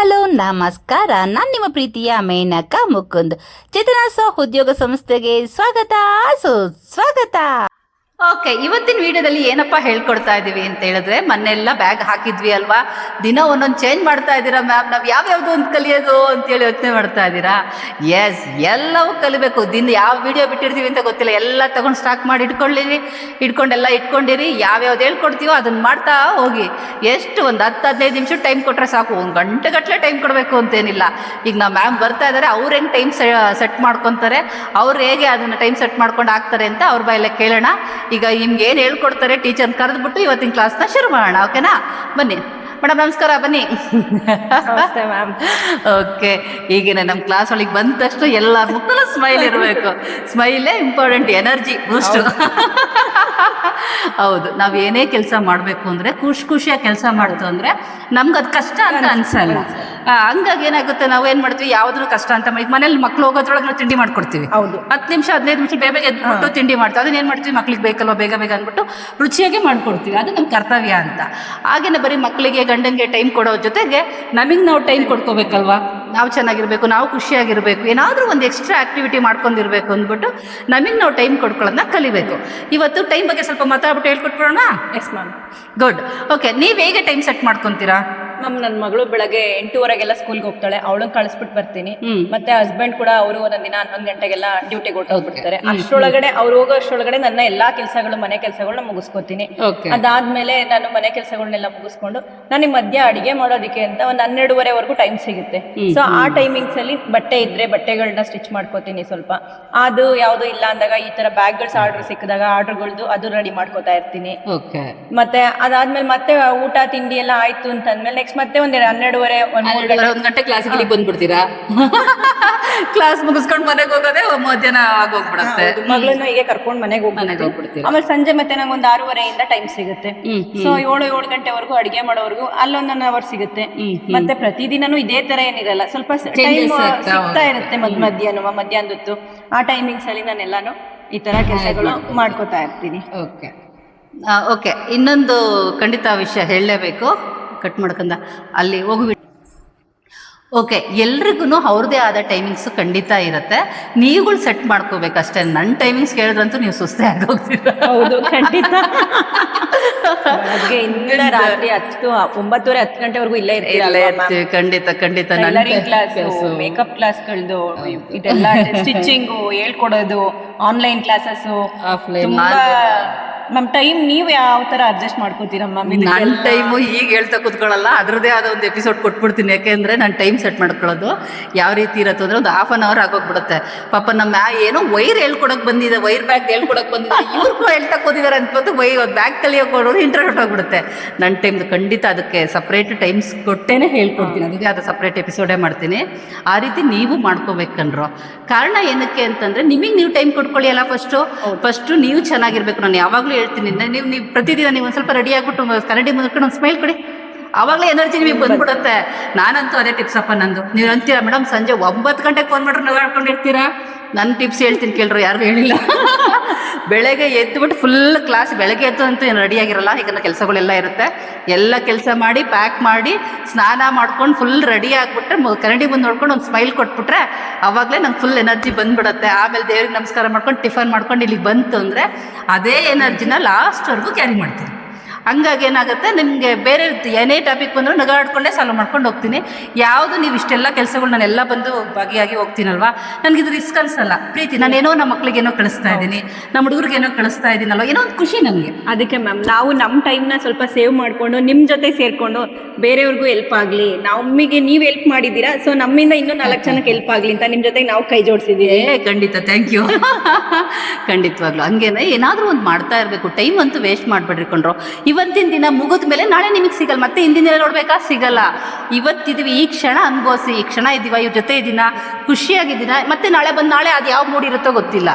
Hello ನಮಸ್ಕಾರ. ನಾನು ನಿಮ್ಮ ಪ್ರೀತಿಯ ಮೇನಕ ಮುಕುಂದ್. ಚೇತನ ಸಹ ಉದ್ಯೋಗ ಸಂಸ್ಥೆಗೆ ಸ್ವಾಗತ. ಸುಸ್ವಾಗತ ಓಕೆ ಇವತ್ತಿನ ವಿಡಿಯೋದಲ್ಲಿ ಏನಪ್ಪ ಹೇಳ್ಕೊಡ್ತಾ ಇದೀವಿ ಅಂತ ಹೇಳಿದ್ರೆ ಮೊನ್ನೆಲ್ಲ ಬ್ಯಾಗ್ ಹಾಕಿದ್ವಿ ಅಲ್ವಾ? ದಿನ ಒಂದೊಂದು ಚೇಂಜ್ ಮಾಡ್ತಾ ಇದ್ದೀರಾ ಮ್ಯಾಮ್ ನಾವು ಯಾವ್ಯಾವ್ದು ಒಂದು ಕಲಿಯೋದು ಅಂತೇಳಿ ಯೋಚನೆ ಮಾಡ್ತಾ ಇದ್ದೀರಾ ಎಸ್ ಎಲ್ಲವೂ ಕಲಿಬೇಕು. ದಿನ ಯಾವ ವಿಡಿಯೋ ಬಿಟ್ಟಿರ್ತೀವಿ ಅಂತ ಗೊತ್ತಿಲ್ಲ. ಎಲ್ಲ ತಗೊಂಡು ಸ್ಟಾಕ್ ಮಾಡಿ ಇಟ್ಕೊಳ್ಳಿರಿ. ಇಟ್ಕೊಂಡೆಲ್ಲ ಇಟ್ಕೊಂಡಿರಿ. ಯಾವ್ಯಾವ್ದು ಹೇಳ್ಕೊಡ್ತೀವೋ ಅದನ್ನ ಮಾಡ್ತಾ ಹೋಗಿ. ಎಷ್ಟು ಒಂದು ಹತ್ತು ಹದಿನೈದು ನಿಮಿಷ ಟೈಮ್ ಕೊಟ್ಟರೆ ಸಾಕು. ಒಂದು ಗಂಟೆ ಗಟ್ಟಲೆ ಟೈಮ್ ಕೊಡಬೇಕು ಅಂತೇನಿಲ್ಲ. ಈಗ ನಾವು ಮ್ಯಾಮ್ ಬರ್ತಾ ಇದ್ದಾರೆ ಅವ್ರು ಹೆಂಗೆ ಟೈಮ್ ಸೆಟ್ ಮಾಡ್ಕೊತಾರೆ, ಅವ್ರು ಹೇಗೆ ಅದನ್ನು ಟೈಮ್ ಸೆಟ್ ಮಾಡ್ಕೊಂಡು ಆಗ್ತಾರೆ ಅಂತ ಅವ್ರ ಬಾಯಲ್ಲೇ ಕೇಳೋಣ. ಈಗ ನಿಮ್ಗೆ ಏನು ಹೇಳ್ಕೊಡ್ತಾರೆ ಟೀಚರ್ ಕರೆದ್ಬಿಟ್ಟು ಇವತ್ತಿನ ಕ್ಲಾಸ್ನ ಶುರು ಮಾಡೋಣ ಓಕೆನಾ ಬನ್ನಿ. ಮೇಡಮ್ ನಮಸ್ಕಾರ ಬನ್ನಿ ಓಕೆ ಈಗಿನ ನಮ್ಮ ಕ್ಲಾಸ್ ಒಳಗೆ ಬಂದ ತಕ್ಷಣ ಎಲ್ಲ ಮುಖದಲ್ಲೂ ಸ್ಮೈಲ್ ಇರಬೇಕು. ಸ್ಮೈಲೇ ಇಂಪಾರ್ಟೆಂಟ್ ಎನರ್ಜಿ ಬೂಸ್ಟ್ ಹೌದು. ನಾವು ಏನೇ ಕೆಲಸ ಮಾಡಬೇಕು ಅಂದರೆ ಖುಷಿ ಖುಷಿಯಾಗಿ ಕೆಲಸ ಮಾಡ್ತು ಅಂದರೆ ನಮ್ಗೆ ಅದು ಕಷ್ಟ ಅಂತ ಅನ್ಸಲ್ಲ. ಹಂಗಾಗಿ ಏನಾಗುತ್ತೆ ನಾವು ಏನು ಮಾಡ್ತೀವಿ ಯಾವುದನ್ನು ಕಷ್ಟ ಅಂತ ಮಾಡಿ ಮನೇಲಿ ಮಕ್ಳು ಹೋಗೋದ್ರೊಳಗೆ ನಾವು ತಿಂಡಿ ಮಾಡ್ಕೊಡ್ತೀವಿ. ಹೌದು. ಹತ್ತು ನಿಮಿಷ ಹದಿನೈದು ನಿಮಿಷ ಬೇಗ ಬೇಗ ಎದ್ಬಿಟ್ಟು ತಿಂಡಿ ಮಾಡ್ತೀವಿ. ಅದನ್ನ ಏನು ಮಾಡ್ತೀವಿ ಮಕ್ಳಿಗೆ ಬೇಕಲ್ವ ಬೇಗ ಬೇಗ ಅಂದ್ಬಿಟ್ಟು ರುಚಿಯಾಗಿ ಮಾಡ್ಕೊಡ್ತೀವಿ. ಅದು ನಮ್ಮ ಕರ್ತವ್ಯ ಅಂತ. ಹಾಗೇನೆ ಬರೀ ಮಕ್ಕಳಿಗೆ ಗಂಡನಿಗೆ ಟೈಮ್ ಕೊಡೋ ಜೊತೆಗೆ ನಮಗೆ ನಾವು ಟೈಮ್ ಕೊಡ್ಕೋಬೇಕಲ್ವಾ? ನಾವು ಚೆನ್ನಾಗಿರಬೇಕು ನಾವು ಖುಷಿಯಾಗಿರಬೇಕು ಏನಾದರೂ ಒಂದು ಎಕ್ಸ್ಟ್ರಾ ಆ್ಯಕ್ಟಿವಿಟಿ ಮಾಡ್ಕೊಂಡಿರಬೇಕು ಅಂದ್ಬಿಟ್ಟು ನಮಗೆ ನಾವು ಟೈಮ್ ಕೊಡ್ಕೊಳ್ಳೋದನ್ನ ಕಲಿಬೇಕು. ಇವತ್ತು ಟೈಮ್ ಬಗ್ಗೆ ಸ್ವಲ್ಪ ಮಾತಾಡ್ಬಿಟ್ಟು ಹೇಳ್ಕೊಟ್ಬಿಡೋಣ? ಎಸ್ ಮ್ಯಾಮ್ ಗುಡ್ ಓಕೆ ನೀವು ಹೇಗೆ ಟೈಮ್ ಸೆಟ್ ಮಾಡ್ಕೊತೀರಾ? ಮ್ಯಾಮ್ ನನ್ನ ಮಗಳು ಬೆಳಗ್ಗೆ ಎಂಟೂವರೆಗೆಲ್ಲ ಸ್ಕೂಲ್ಗೆ ಹೋಗ್ತಾಳೆ. ಅವಳನ್ನ ಕಳಿಸ್ಬಿಟ್ಟು ಬರ್ತೀನಿ. ಮತ್ತೆ ಹಸ್ಬೆಂಡ್ ಕೂಡ ಅವರು ಒಂದೊಂದು ದಿನ ಹನ್ನೊಂದು ಗಂಟೆಗೆಲ್ಲ ಡ್ಯೂಟಿಗೆ ಹೊಟ್ಟೋಗ್ಬಿಡ್ತಾರೆ ಅಷ್ಟರೊಳಗಡೆ ಅವ್ರು ಹೋಗೋ ಅಷ್ಟರೊಳಗಡೆ ನನ್ನ ಎಲ್ಲಾ ಕೆಲಸಗಳು ಮನೆ ಕೆಲಸಗಳನ್ನ ಮುಗಿಸ್ಕೋತೀನಿ. ಅದಾದ್ಮೇಲೆ ನಾನು ಮನೆ ಕೆಲಸಗಳನ್ನೆಲ್ಲ ಮುಗಿಸ್ಕೊಂಡು ನನಗೆ ಮಧ್ಯ ಅಡಿಗೆ ಮಾಡೋದಕ್ಕೆ ಅಂತ ಒಂದು ಹನ್ನೆರಡುವರೆವರೆಗೂ ಟೈಮ್ ಸಿಗುತ್ತೆ. ಸೊ ಆ ಟೈಮಿಂಗ್ಸ್ ಅಲ್ಲಿ ಬಟ್ಟೆ ಇದ್ರೆ ಬಟ್ಟೆಗಳನ್ನ ಸ್ಟಿಚ್ ಮಾಡ್ಕೋತೀನಿ ಸ್ವಲ್ಪ. ಅದು ಯಾವುದು ಇಲ್ಲ ಅಂದಾಗ ಈ ತರ ಬ್ಯಾಗ್ಗಳು ಆರ್ಡರ್ ಸಿಕ್ಕಿದಾಗ ಆರ್ಡರ್ಗಳದ್ದು ಅದು ರೆಡಿ ಮಾಡ್ಕೋತಾ ಇರ್ತೀನಿ. ಮತ್ತೆ ಅದಾದ್ಮೇಲೆ ಮತ್ತೆ ಊಟ ತಿಂಡಿ ಎಲ್ಲ ಆಯ್ತು ಅಂತಂದ್ಮೇಲೆ ನೆಕ್ಸ್ಟ್ ಮತ್ತೆ ಒಂದ್ ಹನ್ನೆರಡುವರೆ ಒಂದ್ ಗಂಟೆ. ಕ್ಲಾಸ್ ಗಂಟೆ ಕ್ಲಾಸಿಗೆ ಇಲ್ಲಿಗೆ ಬಂದ್ಬಿಡ್ತೀರಾ? ಕ್ಲಾಸ್ ಮುಗಿಸ್ಕೊಂಡು ಮನೆಗೆ ಹೋಗೋದೇ ಮಧ್ಯಾಹ್ನ ಆಗೋಗ್ಬಿಡತ್ತೆ ಮಗಳನ್ನು ಹೀಗೆ ಕರ್ಕೊಂಡ್ ಮನೆಗೆ ಹೋಗ್ಬಿಡ್ತೀನಿ ಆಮೇಲೆ ಸಂಜೆ ಮತ್ತೆ ನಂಗೆ ಒಂದು ಆರೂವರೆಯಿಂದ ಟೈಮ್ ಸಿಗುತ್ತೆ. ಸೊ ಏಳು ಏಳು ಗಂಟೆವರೆಗೂ ಅಡಿಗೆ ಮಾಡೋವರೆಗೂ ಅಲ್ಲೊಂದೊಂದು ಅವರ್ ಸಿಗುತ್ತೆ. ಮತ್ತೆ ಪ್ರತಿದಿನನೂ ಇದೇ ತರ ಏನಿರಲ್ಲ. ಸ್ವಲ್ಪ ಟೈಮ್ ಸಿಗ್ತಾ ಇರುತ್ತೆ ಮಧ್ಯ ಮಧ್ಯಾಹ್ನ ಮಧ್ಯಾಹ್ನದೊತ್ತು. ಆ ಟೈಮಿಂಗ್ಸ್ ಅಲ್ಲಿ ನಾನೆಲ್ಲಾನು ಈ ತರ ಕೆಲಸಗಳು ಮಾಡ್ಕೋತಾ ಇರ್ತೀನಿ. ಓಕೆ ಓಕೆ ಇನ್ನೊಂದು ಖಂಡಿತ ವಿಷಯ ಹೇಳಲೇಬೇಕು. ಕಟ್ ಮಾಡ್ಕೊಂಡ ಅಲ್ಲಿ ಹೋಗಿ ಓಕೆ ಎಲ್ರಿಗೂ ಅವ್ರದ್ದೇ ಆದ ಟೈಮಿಂಗ್ಸ್ ಖಂಡಿತ ಇರುತ್ತೆ. ನೀವುಗಳು ಸೆಟ್ ಮಾಡ್ಕೋಬೇಕಷ್ಟೇ ನನ್ನ ಟೈಮಿಂಗ್ಸ್ ಕೇಳಿದ್ರಂತೂ ನೀವು ಸುಸ್ತೆ ಆಗೋಗ್ತೀರ ಹೌದು ಖಂಡಿತ. ರಾತ್ರಿ ಹತ್ತು ಒಂಬತ್ತುವರೆ ಹತ್ತು ಗಂಟೆವರೆಗೂ ಇಲ್ಲೇ ಇರ್ತೀವಿ ಖಂಡಿತ ಖಂಡಿತ. ಟೈಲರಿಂಗ್ ಮೇಕಪ್ ಕ್ಲಾಸ್ಗಳದು ಇದೆಲ್ಲ ಸ್ಟಿಚಿಂಗು ಹೇಳ್ಕೊಡೋದು ಆನ್ಲೈನ್ ಕ್ಲಾಸಸ್ ಆಫ್ಲೈನ್ ತುಂಬಾ ಮ್ಯಾಮ್ ಟೈಮ್ ನೀವು ಯಾವ ತರ ಅಡ್ಜಸ್ಟ್ ಮಾಡ್ಕೋತೀರಾ ಮ್ಯಾಮ್ ನನ್ನ ಟೈಮು ಈಗ ಹೇಳ್ತಾ ಕೂತ್ಕೊಳ್ಳಲ್ಲ ಅದರದೇ ಆದ ಒಂದು ಎಪಿಸೋಡ್ ಕೊಟ್ಬಿಡ್ತೀನಿ. ಯಾಕೆಂದ್ರೆ ನಾನು ಟೈಮ್ ಸೆಟ್ ಮಾಡ್ಕೊಳ್ಳೋದು ಯಾವ ರೀತಿ ಇರತ್ತೆ ಅಂದ್ರೆ ಒಂದು ಹಾಫ್ ಅನ್ ಅವರ್ ಆಗೋಗ್ಬಿಡುತ್ತೆ. ಪಾಪ ನಮ್ಮ ಮ್ಯಾ ಏನೋ ವೈರ್ ಹೇಳ್ಕೊಡಕ್ ಬಂದಿದೆ ವೈರ್ ಬ್ಯಾಗ್ ಹೇಳ್ಕೊಡಕ್ ಬಂದಿದೆ ಇವ್ರು ಹೇಳ್ತಾ ಕೂತಿದಾರೆ ಅನ್ಬೋದು ವೈ ಬ್ಯಾಗ್ ಕಲಿಯೋಕೆ ಕೊಡೋರು ಇಂಟರ್ನೆಟ್ ಹೋಗ್ಬಿಡುತ್ತೆ ನನ್ನ ಟೈಮ್ದು ಖಂಡಿತ ಅದಕ್ಕೆ ಸಪ್ರೇಟ್ ಟೈಮ್ಸ್ ಕೊಟ್ಟೇನೆ ಹೇಳ್ಕೊಡ್ತೀನಿ. ಅದಕ್ಕೆ ಅದು ಸಪ್ರೇಟ್ ಎಪಿಸೋಡೇ ಮಾಡ್ತೀನಿ. ಆ ರೀತಿ ನೀವು ಮಾಡ್ಕೋಬೇಕನ್ರು ಕಾರಣ ಏನಕ್ಕೆ ಅಂತಂದ್ರೆ ನಿಮಗೆ ನೀವು ಟೈಮ್ ಕೊಟ್ಕೊಳ್ಳಿ ಅಲ್ಲ ಫಸ್ಟು ಫಸ್ಟು ನೀವು ಚೆನ್ನಾಗಿರ್ಬೇಕು. ನಾನು ಯಾವಾಗಲೂ ಹೇಳ್ತೀನಿ. ನೀವು ನೀವು ಪ್ರತಿದಿನ ನೀವು ಒಂದು ಸ್ವಲ್ಪ ರೆಡಿ ಆಗ್ಬಿಟ್ಟು ಕನ್ನಡಿ ಮುಂದ್ಕೊಂಡು ಒಂದು ಸ್ಮೈಲ್ ಕೊಡಿ. ಆವಾಗಲೇ ಎನರ್ಜಿ ನಿಮಗೆ ಬಂದ್ಬಿಡುತ್ತೆ. ನಾನಂತೂ ಅದೇ ಟಿಪ್ಸ್ ಅಪ್ಪ ನಂದು. ನೀವು ಅಂತೀರಾ ಮೇಡಮ್ ಸಂಜೆ ಒಂಬತ್ತು ಗಂಟೆಗೆ ಫೋನ್ ಮಾಡ್ರೆ ನಾವು ಹೇಳ್ಕೊಂಡಿರ್ತೀರಾ? ನನ್ನ ಟಿಪ್ಸ್ ಹೇಳ್ತೀನಿ ಕೇಳ್ರು ಯಾರು ಹೇಳಿಲ್ಲ. ಬೆಳಗ್ಗೆ ಎದ್ದುಬಿಟ್ಟು ಫುಲ್ ಕ್ಲಾಸ್ ಬೆಳಗ್ಗೆ ಎದ್ದು ಅಂತೂ ಏನು ರೆಡಿ ಆಗಿರಲ್ಲ ಈಗ ಕೆಲಸಗಳೆಲ್ಲ ಇರುತ್ತೆ. ಎಲ್ಲ ಕೆಲಸ ಮಾಡಿ ಪ್ಯಾಕ್ ಮಾಡಿ, ಸ್ನಾನ ಮಾಡ್ಕೊಂಡು ಫುಲ್ ರೆಡಿ ಆಗಿಬಿಟ್ರೆ ಕನ್ನಡಿ ಮುಂದೆ ನೋಡ್ಕೊಂಡು ಒಂದು ಸ್ಮೈಲ್ ಕೊಟ್ಬಿಟ್ರೆ, ಅವಾಗಲೇ ನಂಗೆ ಫುಲ್ ಎನರ್ಜಿ ಬಂದ್ಬಿಡುತ್ತೆ. ಆಮೇಲೆ ದೇವ್ರಿಗೆ ನಮಸ್ಕಾರ ಮಾಡ್ಕೊಂಡು, ಟಿಫನ್ ಮಾಡ್ಕೊಂಡು ಇಲ್ಲಿಗೆ ಬಂತು ಅಂದರೆ, ಅದೇ ಎನರ್ಜಿನ ಲಾಸ್ಟ್ವರೆಗೂ ಕ್ಯಾರಿ ಮಾಡ್ತೀನಿ. ಹಂಗಾಗಿ ಏನಾಗುತ್ತೆ ನಿಮಗೆ ಬೇರೆ ಏನೇ ಟಾಪಿಕ್ ಬಂದರೂ ನಗಾಡ್ಕೊಂಡೇ ಸಾಲ್ವ್ ಮಾಡ್ಕೊಂಡು ಹೋಗ್ತೀನಿ. ಯಾವುದು ನೀವು ಇಷ್ಟೆಲ್ಲ ಕೆಲಸಗಳು ನಾನೆಲ್ಲ ಬಂದು ಭಾಗಿಯಾಗಿ ಹೋಗ್ತೀನಲ್ವಾ? ನನಗೆ ಇದು ರಿಸ್ಕ್ ಅನ್ಸಲ್ಲ. ಪ್ರೀತಿ ನಾನೇನೋ ನಮ್ಮ ಮಕ್ಳಿಗೇನೋ ಕಳಿಸ್ತಾ ಇದ್ದೀನಿ ನಮ್ಮ ಹುಡುಗರಿಗೆ ಏನೋ ಕಳಿಸ್ತಾ ಇದ್ದೀನಲ್ವ? ಏನೋ ಒಂದು ಖುಷಿ ನನಗೆ. ಅದಕ್ಕೆ ಮ್ಯಾಮ್ ನಾವು ನಮ್ಮ ಟೈಮ್ನ ಸ್ವಲ್ಪ ಸೇವ್ ಮಾಡಿಕೊಂಡು ನಿಮ್ಮ ಜೊತೆ ಸೇರಿಕೊಂಡು ಬೇರೆಯವ್ರಿಗೂ ಹೆಲ್ಪ್ ಆಗಲಿ ನಮಗೆ ನೀವು ಹೆಲ್ಪ್ ಮಾಡಿದ್ದೀರಾ ಸೊ ನಮ್ಮಿಂದ ಇನ್ನೂ ನಾಲ್ಕು ಜನಕ್ಕೆ ಹೆಲ್ಪ್ ಆಗಲಿ ಅಂತ ನಿಮ್ಮ ಜೊತೆಗೆ ನಾವು ಕೈ ಜೋಡಿಸಿದ್ದೀವಿ. ಏ ಖಂಡಿತ ಥ್ಯಾಂಕ್ ಯು ಖಂಡಿತವಾಗ್ಲೂ ಹಂಗೇನೆ ಏನಾದರೂ ಒಂದು ಮಾಡ್ತಾ ಇರಬೇಕು. ಟೈಮ್ ಅಂತೂ ವೇಸ್ಟ್ ಮಾಡಬೇಡ್ರಿ ಕೊಂಡ್ರು ಇವತ್ತಿನ ದಿನ ಮುಗಿದ ಮೇಲೆ ನಾಳೆ ನಿಮಗೆ ಸಿಗಲ್ಲ ಮತ್ತೆ ಹಿಂದಿನ ದಿನ ನೋಡ್ಬೇಕಾ? ಸಿಗಲ್ಲ. ಇವತ್ತಿದೀವಿ ಈ ಕ್ಷಣ ಅನುಭವಿಸಿ ಈ ಕ್ಷಣ ಇದ್ದೀವ ಇವ್ರ ಜೊತೆ ಇದ್ದೀನ ಖುಷಿಯಾಗಿದ್ದೀನ ಮತ್ತೆ ನಾಳೆ ಬಂದು ನಾಳೆ ಅದು ಯಾವ ಮೂಡ್ ಇರುತ್ತೋ ಗೊತ್ತಿಲ್ಲ.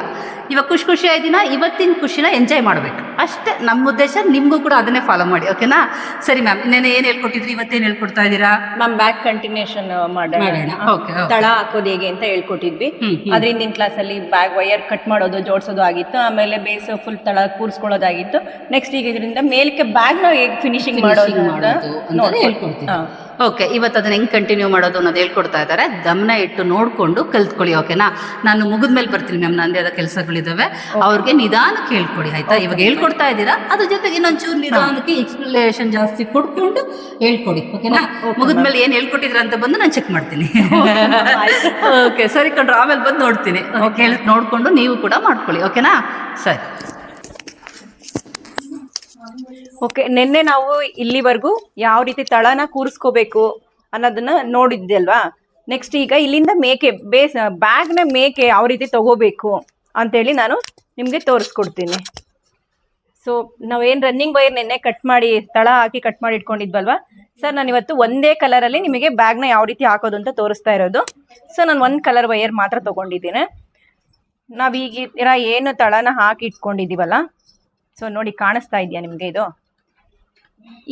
ಇವಾಗ ಖುಷಿ ಖುಷಿ ಆಯ್ದಿನ ಇವತ್ತಿನ ಖುಷಿನ ಎಂಜಾಯ್ ಮಾಡಬೇಕು. ಅಷ್ಟೇ ನಮ್ಮ ಉದ್ದೇಶ ನಿಮಗೂ ಕೂಡ ಅದನ್ನೇ ಫಾಲೋ ಮಾಡಿ ಓಕೆನಾ ಸರಿ ಮ್ಯಾಮ್ ಇನ್ನೇನು ಏನು ಹೇಳ್ಕೊಟ್ಟಿದ್ರಿ ಇವತ್ತೇನು ಹೇಳ್ಕೊಡ್ತಾ ಇದ್ದೀರಾ? ಮ್ಯಾಮ್ ಬ್ಯಾಕ್ ಕಂಟಿನ್ಯೂಷನ್ ಮಾಡೋಣ. ತಳ ಹಾಕೋದು ಹೇಗೆ ಅಂತ ಹೇಳ್ಕೊಟ್ಟಿದ್ವಿ. ಅದ್ರ ಹಿಂದಿನ ಕ್ಲಾಸಲ್ಲಿ ಬ್ಯಾಗ್ ವೈಯರ್ ಕಟ್ ಮಾಡೋದು ಜೋಡಿಸೋದು ಆಗಿತ್ತು ಆಮೇಲೆ ಬೇಸ್ ಫುಲ್ ತಳ ಕೂರಿಸ್ಕೊಳ್ಳೋದಾಗಿತ್ತು. ನೆಕ್ಸ್ಟ್ ಈಗ ಇದರಿಂದ ಮೇಲಕ್ಕೆ ಬ್ಯಾಗ್ನ ಹೇಗೆ ಫಿನಿಶಿಂಗ್ ಮಾಡೋದು ಮಾಡೋದು ಅಂತ. ಓಕೆ ಇವತ್ತು ಅದನ್ನ ಹೆಂಗೆ ಕಂಟಿನ್ಯೂ ಮಾಡೋದು ಅನ್ನೋದು ಹೇಳ್ಕೊಡ್ತಾ ಇದ್ದಾರೆ ಗಮನ ಇಟ್ಟು ನೋಡಿಕೊಂಡು ಕಲ್ತ್ಕೊಳ್ಳಿ ಓಕೆನಾ ನಾನು ಮುಗಿದ ಮೇಲೆ ಬರ್ತೀನಿ ಮ್ಯಾಮ್ ನಂದೇ ಆದ ಕೆಲಸಗಳಿದ್ದಾವೆ ಅವ್ರಿಗೆ ನಿಧಾನಕ್ಕೆ ಹೇಳ್ಕೊಡಿ ಆಯ್ತಾ? ಇವಾಗ ಹೇಳ್ಕೊಡ್ತಾ ಇದ್ದೀರಾ? ಅದ್ರ ಜೊತೆಗೆ ಇನ್ನೊಂಚೂರು ನಿಧಾನಕ್ಕೆ ಎಕ್ಸ್ಪ್ಲನೇಷನ್ ಜಾಸ್ತಿ ಕೊಡ್ಕೊಂಡು ಹೇಳ್ಕೊಡಿ ಓಕೆನಾ ಮುಗಿದ ಮೇಲೆ ಏನು ಹೇಳ್ಕೊಟ್ಟಿದ್ರ ಅಂತ ಬಂದು ನಾನು ಚೆಕ್ ಮಾಡ್ತೀನಿ. ಓಕೆ ಸರಿ ಕಂಡ್ರು ಆಮೇಲೆ ಬಂದು ನೋಡ್ತೀನಿ. ಓಕೆ ನೋಡಿಕೊಂಡು ನೀವು ಕೂಡ ಮಾಡ್ಕೊಳ್ಳಿ ಓಕೆನಾ ಸರಿ. ಓಕೆ ನಿನ್ನೆ ನಾವು ಇಲ್ಲಿವರೆಗೂ ಯಾವ ರೀತಿ ತಳನ ಕೂರಿಸ್ಕೋಬೇಕು ಅನ್ನೋದನ್ನ ನೋಡಿದ್ದೆ ಅಲ್ವಾ? ನೆಕ್ಸ್ಟ್ ಈಗ ಇಲ್ಲಿಂದ ಮೇಕೆ, ಬೇಸ್, ಬ್ಯಾಗ್ನ ಮೇಕೆ ಯಾವ ರೀತಿ ತಗೋಬೇಕು ಅಂತೇಳಿ ನಾನು ನಿಮಗೆ ತೋರಿಸ್ಕೊಡ್ತೀನಿ. ಸೊ ನಾವೇನು ರನ್ನಿಂಗ್ ವೈರ್ ನಿನ್ನೆ ಕಟ್ ಮಾಡಿ, ತಳ ಹಾಕಿ ಕಟ್ ಮಾಡಿ ಇಟ್ಕೊಂಡಿದ್ವಲ್ವಾ? ಸರ್ ನಾನು ಇವತ್ತು ಒಂದೇ ಕಲರಲ್ಲಿ ನಿಮಗೆ ಬ್ಯಾಗ್ನ ಯಾವ ರೀತಿ ಹಾಕೋದು ಅಂತ ತೋರಿಸ್ತಾ ಇರೋದು. ಸೊ ನಾನು ಒಂದು ಕಲರ್ ವೈರ್ ಮಾತ್ರ ತಗೊಂಡಿದ್ದೀನಿ. ನಾವೀಗ ಏನು ತಳನ ಹಾಕಿ ಇಟ್ಕೊಂಡಿದ್ದೀವಲ್ಲ? ಸೊ ನೋಡಿ ಕಾಣಿಸ್ತಾ ಇದೆಯಾ ನಿಮಗೆ ಇದು?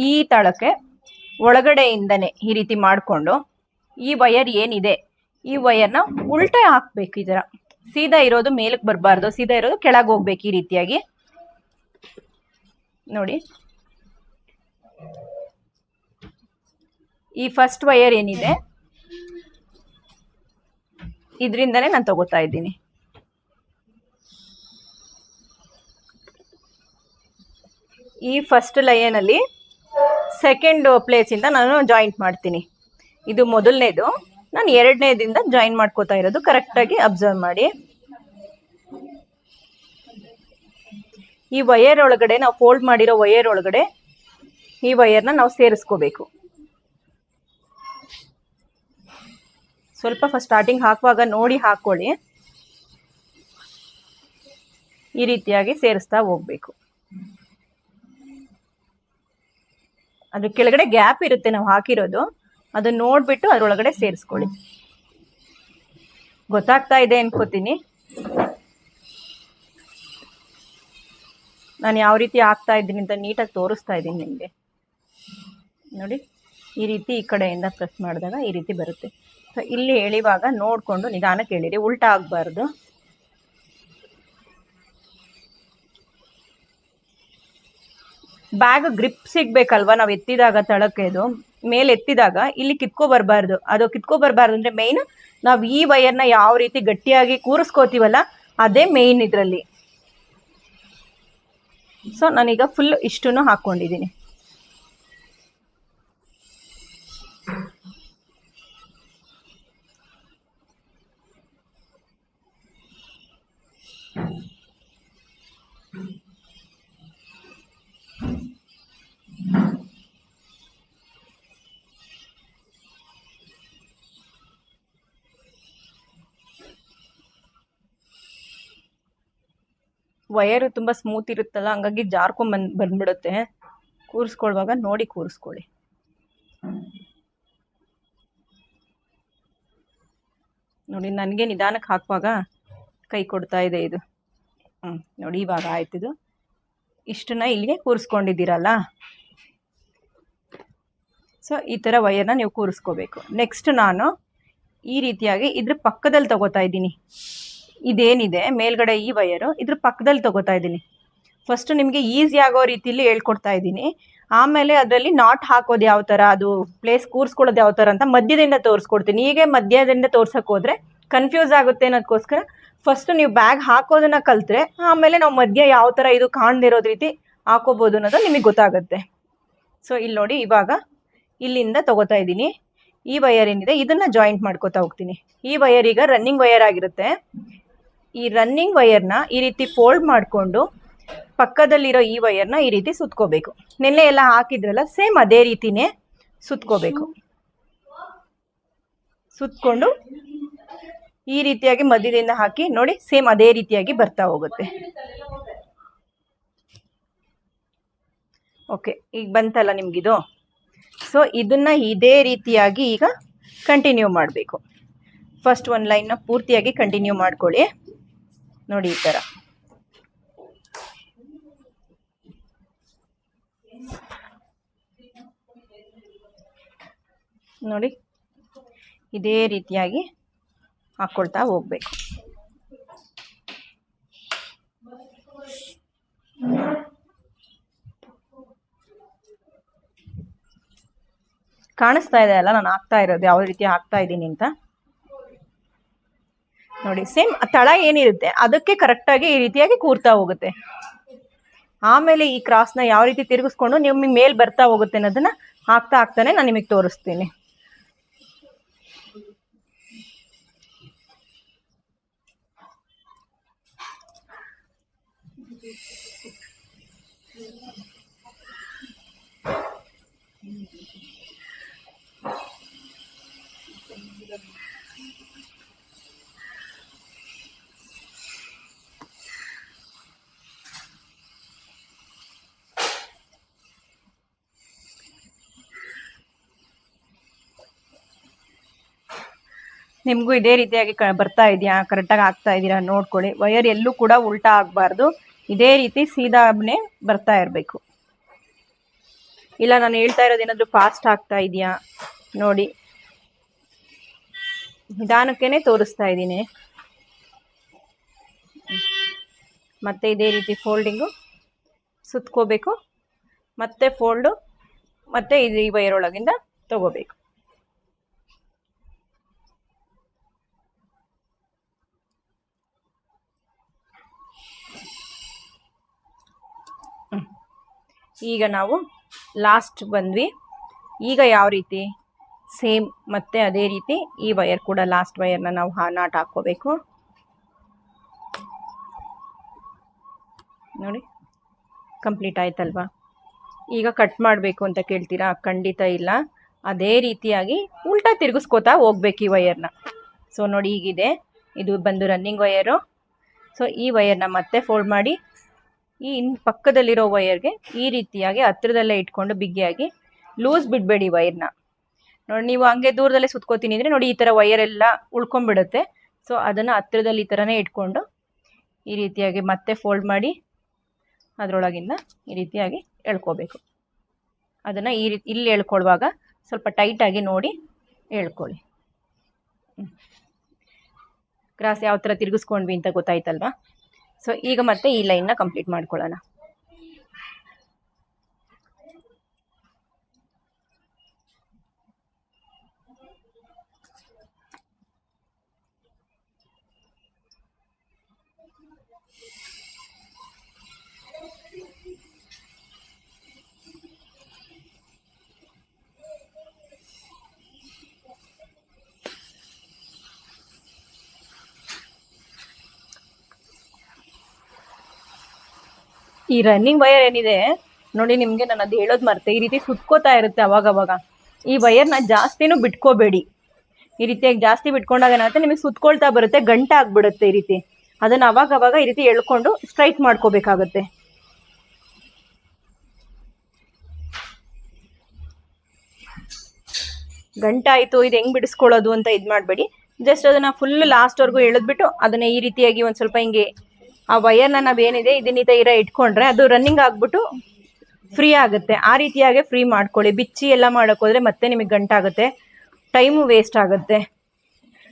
ಈ ತಳಕ್ಕೆ ಒಳಗಡೆಯಿಂದನೇ ಈ ರೀತಿ ಮಾಡಿಕೊಂಡು ಈ ವಯರ್ ಏನಿದೆ, ಈ ವಯರ್ನ ಉಲ್ಟೆ ಹಾಕ್ಬೇಕು ಈ ಥರ ಸೀದಾ ಇರೋದು ಮೇಲಕ್ಕೆ ಬರಬಾರ್ದು, ಸೀದಾ ಇರೋದು ಕೆಳಗೆ ಹೋಗ್ಬೇಕು ಈ ರೀತಿಯಾಗಿ. ನೋಡಿ. ಈ ಫಸ್ಟ್ ವಯರ್ ಏನಿದೆ, ಇದರಿಂದನೇ ನಾನು ತಗೋತಾ ಇದ್ದೀನಿ. ಈ ಫಸ್ಟ್ ಲೈನಲ್ಲಿ ಸೆಕೆಂಡ್ ಪ್ಲೇಸಿಂದ ನಾನು ಜಾಯಿಂಟ್ ಮಾಡ್ತೀನಿ. ಇದು ಮೊದಲನೇದು. ನಾನು ಎರಡನೇದಿಂದ ಜಾಯಿನ್ ಮಾಡ್ಕೋತಾ ಇರೋದು. ಕರೆಕ್ಟಾಗಿ ಅಬ್ಸರ್ವ್ ಮಾಡಿ. ಈ ವಯರ್ ಒಳಗಡೆ ನಾವು ಫೋಲ್ಡ್ ಮಾಡಿರೋ ವಯರ್ ಒಳಗಡೆ ಈ ವಯರ್ನ ನಾವು ಸೇರಿಸ್ಕೋಬೇಕು. ಸ್ವಲ್ಪ ಫಸ್ಟ್ ಸ್ಟಾರ್ಟಿಂಗ್ ಹಾಕುವಾಗ ನೋಡಿ ಹಾಕ್ಕೊಳ್ಳಿ ಈ ರೀತಿಯಾಗಿ ಸೇರಿಸ್ತಾ ಹೋಗ್ಬೇಕು. ಅದ್ರ ಕೆಳಗಡೆ ಗ್ಯಾಪ್ ಇರುತ್ತೆ ನಾವು ಹಾಕಿರೋದು. ಅದನ್ನ ನೋಡ್ಬಿಟ್ಟು ಅದ್ರೊಳಗಡೆ ಸೇರಿಸ್ಕೊಳ್ಳಿ. ಗೊತ್ತಾಗ್ತಾ ಇದೆ ಅನ್ಕೋತೀನಿ. ನಾನು ಯಾವ ರೀತಿ ಹಾಕ್ತಾ ಇದ್ದೀನಿ ಅಂತ ನೀಟಾಗಿ ತೋರಿಸ್ತಾ ಇದ್ದೀನಿ ನಿಮಗೆ. ನೋಡಿ, ಈ ರೀತಿ ಈ ಕಡೆಯಿಂದ ಪ್ರೆಸ್ ಮಾಡಿದಾಗ ಈ ರೀತಿ ಬರುತ್ತೆ. ಸೊ ಇಲ್ಲಿ ಹೇಳಿವಾಗ ನೋಡಿಕೊಂಡು ನಿಧಾನಕ್ಕೆ ಎಳೀರಿ ಉಲ್ಟಾ ಆಗಬಾರ್ದು. ಬ್ಯಾಗ್ ಗ್ರಿಪ್ ಸಿಗ್ಬೇಕಲ್ವಾ? ನಾವು ಎತ್ತಿದಾಗ ತಳಕ್ಕೆ ಇದು. ಮೇಲೆ ಎತ್ತಿದಾಗ ಇಲ್ಲಿ ಕಿತ್ಕೊ ಬರಬಾರ್ದು. ಅದು ಕಿತ್ಕೊ ಬರಬಾರ್ದು ಅಂದ್ರೆ ಮೇಯ್ನ್ ನಾವು ಈ ವೈರ್ನ ಯಾವ ರೀತಿ ಗಟ್ಟಿಯಾಗಿ ಕೂರಿಸ್ಕೋತೀವಲ್ಲ, ಅದೇ ಮೇಯ್ನ್ ಇದರಲ್ಲಿ. ಸೊ ನಾನೀಗ ಫುಲ್ ಇಷ್ಟನ್ನು ಹಾಕ್ಕೊಂಡಿದ್ದೀನಿ ವಯರು ತುಂಬ ಸ್ಮೂತ್ ಇರುತ್ತಲ್ಲ, ಹಂಗಾಗಿ ಜಾರ್ಕೊಂಡ್ ಬಂದ್, ಬಂದ್ಬಿಡುತ್ತೆ. ಕೂರಿಸ್ಕೊಳ್ವಾಗ ನೋಡಿ ಕೂರಿಸ್ಕೊಳ್ಳಿ. ನೋಡಿ, ನನಗೆ ನಿಧಾನಕ್ಕೆ ಹಾಕುವಾಗ ಕೈ ಕೊಡ್ತಾ ಇದೆ ಇದು. ಹ್ಞೂ ನೋಡಿ, ಇವಾಗ ಆಯ್ತಿದು ಇಷ್ಟನ್ನ ಇಲ್ಲಿಗೆ ಕೂರಿಸ್ಕೊಂಡಿದ್ದೀರಲ್ಲ? ಸೊ ಈ ಥರ ವಯರ್ನ ನೀವು ಕೂರಿಸ್ಕೋಬೇಕು. ನೆಕ್ಸ್ಟ್ ನಾನು ಈ ರೀತಿಯಾಗಿ ಇದ್ರ ಪಕ್ಕದಲ್ಲಿ ತಗೋತಾ ಇದ್ದೀನಿ. ಇದೇನಿದೆ, ಮೇಲ್ಗಡೆ ಈ ವಯರು ಇದ್ರ ಪಕ್ಕದಲ್ಲಿ ತಗೋತಾ ಇದ್ದೀನಿ. ಫಸ್ಟ್ ನಿಮಗೆ ಈಸಿ ಆಗೋ ರೀತಿಯಲ್ಲಿ ಹೇಳ್ಕೊಡ್ತಾ ಇದ್ದೀನಿ. ಆಮೇಲೆ ಅದರಲ್ಲಿ ನಾಟ್ ಹಾಕೋದು ಯಾವ ಥರ ಅದು ಪ್ಲೇಸ್ ಕೂರಿಸ್ಕೊಳ್ಳೋದು ಯಾವ ಥರ ಅಂತ ಮಧ್ಯದಿಂದ ತೋರಿಸ್ಕೊಡ್ತೀನಿ. ಹೀಗೆ ಮಧ್ಯದಿಂದ ತೋರ್ಸಕ್ಕೆ ಹೋದರೆ ಕನ್ಫ್ಯೂಸ್ ಆಗುತ್ತೆ ಅನ್ನೋದಕ್ಕೋಸ್ಕರ ಫಸ್ಟ್ ನೀವು ಬ್ಯಾಗ್ ಹಾಕೋದನ್ನ ಕಲ್ತ್ರೆ ಆಮೇಲೆ ನಾವು ಮಧ್ಯ ಯಾವ ಥರ ಇದು ಕಾಣ್ದಿರೋದು ರೀತಿ ಹಾಕೋಬೋದು ಅನ್ನೋದು ನಿಮಗೆ ಗೊತ್ತಾಗುತ್ತೆ. ಸೊ ಇಲ್ಲಿ ನೋಡಿ ಇವಾಗ ಇಲ್ಲಿಂದ ತಗೋತಾ ಇದ್ದೀನಿ. ಈ ವಯರ್ ಏನಿದೆ, ಇದನ್ನ ಜಾಯಿಂಟ್ ಮಾಡ್ಕೋತಾ ಹೋಗ್ತೀನಿ. ಈ ವಯರ್ ಈಗ ರನ್ನಿಂಗ್ ವಯರ್ ಆಗಿರುತ್ತೆ. ಈ ರನ್ನಿಂಗ್ ವಯರ್ನ ಈ ರೀತಿ ಫೋಲ್ಡ್ ಮಾಡಿಕೊಂಡು ಪಕ್ಕದಲ್ಲಿರೋ ಈ ವೈಯರ್ನ ಈ ರೀತಿ ಸುತ್ಕೋಬೇಕು. ನಿನ್ನೆ ಎಲ್ಲ ಹಾಕಿದ್ರಲ್ಲ ಸೇಮ್ ಅದೇ ರೀತಿನೇ ಸುತ್ಕೋಬೇಕು. ಸುತ್ಕೊಂಡು ಈ ರೀತಿಯಾಗಿ ಮಧ್ಯದಿಂದ ಹಾಕಿ, ನೋಡಿ ಸೇಮ್ ಅದೇ ರೀತಿಯಾಗಿ ಬರ್ತಾ ಹೋಗುತ್ತೆ. ಓಕೆ ಈಗ ಬಂತಲ್ಲ ನಿಮ್ಗಿದು. ಸೊ ಇದನ್ನ ಇದೇ ರೀತಿಯಾಗಿ ಈಗ ಕಂಟಿನ್ಯೂ ಮಾಡಬೇಕು. ಫಸ್ಟ್ ಒಂದು ಲೈನ್ನ ಪೂರ್ತಿಯಾಗಿ ಕಂಟಿನ್ಯೂ ಮಾಡ್ಕೊಳ್ಳಿ. ನೋಡಿ ಈ ಥರ ನೋಡಿ ಇದೇ ರೀತಿಯಾಗಿ ಹಾಕ್ಕೊಳ್ತಾ ಹೋಗ್ಬೇಕು. ಕಾಣಿಸ್ತಾ ಇದೆ ಅಲ್ಲ? ನಾನು ಹಾಕ್ತಾ ಇರೋದು. ಯಾವ ರೀತಿ ಹಾಕ್ತಾ ಇದ್ದೀನಿ ಅಂತ? ನೋಡಿ ಸೇಮ್ ತಳ ಏನಿರುತ್ತೆ, ಅದಕ್ಕೆ ಕರೆಕ್ಟಾಗಿ ಈ ರೀತಿಯಾಗಿ ಕೂರ್ತಾ ಹೋಗುತ್ತೆ. ಆಮೇಲೆ ಈ ಕ್ರಾಸ್ನ ಯಾವ ರೀತಿ ತಿರುಗಿಸ್ಕೊಂಡು ನಿಮಗೆ ಮೇಲೆ ಬರ್ತಾ ಹೋಗುತ್ತೆ ಅನ್ನೋದನ್ನ ಹಾಕ್ತಾ ಹಾಕ್ತಾನೆ ನಾನು ನಿಮಗೆ ತೋರಿಸ್ತೀನಿ. ನಿಮಗೂ ಇದೇ ರೀತಿಯಾಗಿ ಬರ್ತಾ ಇದೆಯಾ? ಕರೆಕ್ಟಾಗಿ ಆಗ್ತಾ ಇದ್ದೀರಾ? ನೋಡ್ಕೊಳ್ಳಿ. ವಯರ್ ಎಲ್ಲೂ ಕೂಡ ಉಲ್ಟಾ ಆಗಬಾರ್ದು. ಇದೇ ರೀತಿ ಸೀದಾನೇ ಬರ್ತಾ ಇರಬೇಕು. ಇಲ್ಲ, ನಾನು ಹೇಳ್ತಾ ಇರೋದು ಏನಾದರೂ ಫಾಸ್ಟ್ ಆಗ್ತಾ ಇದೆಯಾ? ನೋಡಿ. ನಿಧಾನಕ್ಕೇ ತೋರಿಸ್ತಾ ಇದ್ದೀನಿ. ಮತ್ತೆ ಇದೇ ರೀತಿ ಫೋಲ್ಡಿಂಗು ಸುತ್ಕೋಬೇಕು. ಮತ್ತೆ ಫೋಲ್ಡು ಮತ್ತೆ ಇದು ಈ ವೈರ್ ಒಳಗಿಂದ ತಗೋಬೇಕು. ಈಗ ನಾವು ಲಾಸ್ಟ್ ಬಂದ್ವಿ. ಈಗ ಯಾವ ರೀತಿ? ಸೇಮ್ ಮತ್ತೆ ಅದೇ ರೀತಿ ಈ ವಯರ್ ಕೂಡ ಲಾಸ್ಟ್ ವಯರ್ನ ನಾವು ನಾಟ್ ಹಾಕ್ಕೋಬೇಕು. ನೋಡಿ ಕಂಪ್ಲೀಟ್ ಆಯ್ತಲ್ವಾ? ಈಗ ಕಟ್ ಮಾಡಬೇಕು ಅಂತ ಕೇಳ್ತೀರಾ? ಖಂಡಿತ ಇಲ್ಲ. ಅದೇ ರೀತಿಯಾಗಿ ಉಲ್ಟಾ ತಿರುಗಿಸ್ಕೋತಾ ಹೋಗ್ಬೇಕು ಈ ವಯರ್ನ ಸೊ ನೋಡಿ ಈಗಿದೆ ಇದು ಬಂದು ರನ್ನಿಂಗ್ ವಯರು ಸೊ ಈ ವಯರ್ನ ಮತ್ತೆ ಫೋಲ್ಡ್ ಮಾಡಿ ಈ ಇನ್ ಪಕ್ಕದಲ್ಲಿರೋ ವೈರ್ಗೆ ಈ ರೀತಿಯಾಗಿ ಹತ್ತಿರದಲ್ಲೇ ಇಟ್ಕೊಂಡು ಬಿಗಿಯಾಗಿ ಲೂಸ್ ಬಿಡಬೇಡಿ ವೈರ್ನ. ನೋಡಿ, ನೀವು ಹಂಗೆ ದೂರದಲ್ಲೇ ಸುತ್ಕೋತೀನಿ ಅಂದರೆ ನೋಡಿ ಈ ಥರ ವೈಯರೆಲ್ಲ ಉಳ್ಕೊಂಡ್ಬಿಡುತ್ತೆ. ಸೊ, ಅದನ್ನು ಹತ್ತಿರದಲ್ಲಿ ಈ ಥರನೇ ಇಟ್ಕೊಂಡು ಈ ರೀತಿಯಾಗಿ ಮತ್ತೆ ಫೋಲ್ಡ್ ಮಾಡಿ ಅದರೊಳಗಿಂದ ಈ ರೀತಿಯಾಗಿ ಎಳ್ಕೋಬೇಕು. ಅದನ್ನು ಈ ರೀತಿ ಇಲ್ಲಿ ಎಳ್ಕೊಳ್ಳುವಾಗ ಸ್ವಲ್ಪ ಟೈಟಾಗಿ ನೋಡಿ ಎಳ್ಕೊಳ್ಳಿ. ಕ್ರಾಸ್ ಯಾವ ಥರ ತಿರುಗಿಸ್ಕೊಂಡ್ವಿ ಅಂತ ಗೊತ್ತಾಯ್ತಲ್ವಾ? ಸೊ ಈಗ ಮತ್ತೆ ಈ ಲೈನ್ನ ಕಂಪ್ಲೀಟ್ ಮಾಡ್ಕೊಳ್ಳೋಣ. ಈ ರನ್ನಿಂಗ್ ವೈರ್ ಏನಿದೆ, ನೋಡಿ ನಿಮಗೆ ನಾನು ಅದು ಹೇಳೋದು ಮರ್ತೆ, ಈ ರೀತಿ ಸುತ್ಕೋತಾ ಇರುತ್ತೆ ಅವಾಗ ಅವಾಗ. ಈ ವೈರ್ನ ಜಾಸ್ತಿನೂ ಬಿಟ್ಕೋಬೇಡಿ. ಈ ರೀತಿಯಾಗಿ ಜಾಸ್ತಿ ಬಿಟ್ಕೊಂಡಾಗ ಏನಾಗುತ್ತೆ, ನಿಮಗೆ ಸುತ್ಕೊಳ್ತಾ ಬರುತ್ತೆ, ಗಂಟೆ ಆಗ್ಬಿಡುತ್ತೆ ಈ ರೀತಿ. ಅದನ್ನು ಅವಾಗ ಅವಾಗ ಈ ರೀತಿ ಎಳ್ಕೊಂಡು ಸ್ಟ್ರೈಟ್ ಮಾಡ್ಕೋಬೇಕಾಗತ್ತೆ. ಗಂಟೆ ಆಯಿತು, ಇದು ಹೆಂಗೆ ಬಿಡಿಸ್ಕೊಳ್ಳೋದು ಅಂತ ಇದು ಮಾಡಬೇಡಿ. ಜಸ್ಟ್ ಅದನ್ನು ಫುಲ್ ಲಾಸ್ಟ್ವರೆಗೂ ಎಳೆದ್ಬಿಟ್ಟು ಅದನ್ನು ಈ ರೀತಿಯಾಗಿ ಒಂದು ಸ್ವಲ್ಪ ಹಿಂಗೆ ಆ ವಯರ್ನ ನಾವೇನಿದೆ ಇದನ್ನ ಈ ಇಟ್ಕೊಂಡ್ರೆ ಅದು ರನ್ನಿಂಗ್ ಆಗ್ಬಿಟ್ಟು ಫ್ರೀ ಆಗುತ್ತೆ. ಆ ರೀತಿಯಾಗಿ ಫ್ರೀ ಮಾಡ್ಕೊಳ್ಳಿ. ಬಿಚ್ಚಿ ಎಲ್ಲ ಮಾಡೋಕ್ಕೋದ್ರೆ ಮತ್ತೆ ನಿಮಗೆ ಗಂಟಾಗುತ್ತೆ ಟೈಮು ವೇಸ್ಟ್ ಆಗುತ್ತೆ.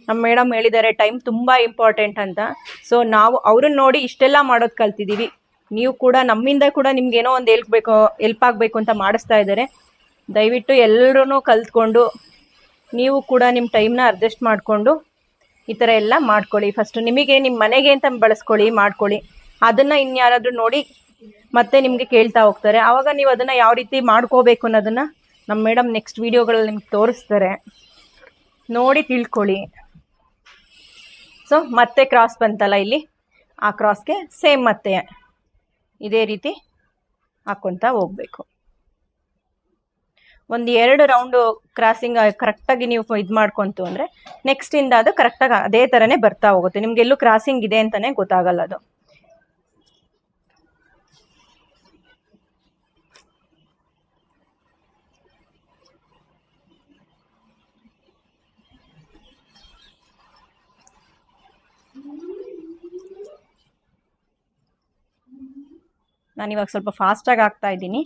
ನಮ್ಮ ಮೇಡಮ್ ಹೇಳಿದ್ದಾರೆ ಟೈಮ್ ತುಂಬ ಇಂಪಾರ್ಟೆಂಟ್ ಅಂತ. ಸೊ ನಾವು ಅವ್ರನ್ನ ನೋಡಿ ಇಷ್ಟೆಲ್ಲ ಮಾಡೋದು ಕಲ್ತಿದ್ದೀವಿ ನೀವು ಕೂಡ ನಮ್ಮಿಂದ ಕೂಡ ನಿಮ್ಗೇನೋ ಒಂದು ಹೆಲ್ಪ್ ಬೇಕು ಹೆಲ್ಪ್ ಆಗಬೇಕು ಅಂತ ಮಾಡಿಸ್ತಾ ಇದ್ದಾರೆ. ದಯವಿಟ್ಟು ಎಲ್ಲರೂ ಕಲ್ತ್ಕೊಂಡು, ನೀವು ಕೂಡ ನಿಮ್ಮ ಟೈಮ್ನ ಅಡ್ಜಸ್ಟ್ ಮಾಡಿಕೊಂಡು ಈ ಥರ ಎಲ್ಲ ಮಾಡ್ಕೊಳ್ಳಿ. ಫಸ್ಟು ನಿಮಗೆ ನಿಮ್ಮ ಮನೆಗೆ ಅಂತ ಬಳಸ್ಕೊಳ್ಳಿ, ಮಾಡ್ಕೊಳ್ಳಿ. ಅದನ್ನು ಇನ್ಯಾರಾದರೂ ನೋಡಿ ಮತ್ತೆ ನಿಮಗೆ ಕೇಳ್ತಾ ಹೋಗ್ತಾರೆ. ಆವಾಗ ನೀವು ಅದನ್ನು ಯಾವ ರೀತಿ ಮಾಡ್ಕೋಬೇಕು ಅನ್ನೋದನ್ನು ನಮ್ಮ ಮೇಡಮ್ ನೆಕ್ಸ್ಟ್ ವೀಡಿಯೋಗಳಲ್ಲಿ ನಿಮ್ಗೆ ತೋರಿಸ್ತಾರೆ. ನೋಡಿ ತಿಳ್ಕೊಳ್ಳಿ. ಸೊ ಮತ್ತೆ ಕ್ರಾಸ್ ಬಂತಲ್ಲ ಇಲ್ಲಿ? ಆ ಕ್ರಾಸ್ಗೆ ಸೇಮ್ ಮತ್ತೆ. ಇದೇ ರೀತಿ ಹಾಕ್ಕೊತಾ ಹೋಗಬೇಕು. ಒಂದು ಎರಡು ರೌಂಡು ಕ್ರಾಸಿಂಗ್ ಕರೆಕ್ಟಾಗಿ ನೀವು ಇದು ಮಾಡ್ಕೊಂತು ಅಂದರೆ ನೆಕ್ಸ್ಟಿಂದ ಅದು ಕರೆಕ್ಟಾಗಿ ಅದೇ ಥರನೇ ಬರ್ತಾ ಹೋಗುತ್ತೆ. ನಿಮ್ಗೆ ಎಲ್ಲೂ ಕ್ರಾಸಿಂಗ್ ಇದೆ ಅಂತಲೇ ಗೊತ್ತಾಗಲ್ಲ ಅದು. ನಾನಿವಾಗ ಸ್ವಲ್ಪ ಫಾಸ್ಟಾಗಿ ಆಗ್ತಾ ಇದ್ದೀನಿ.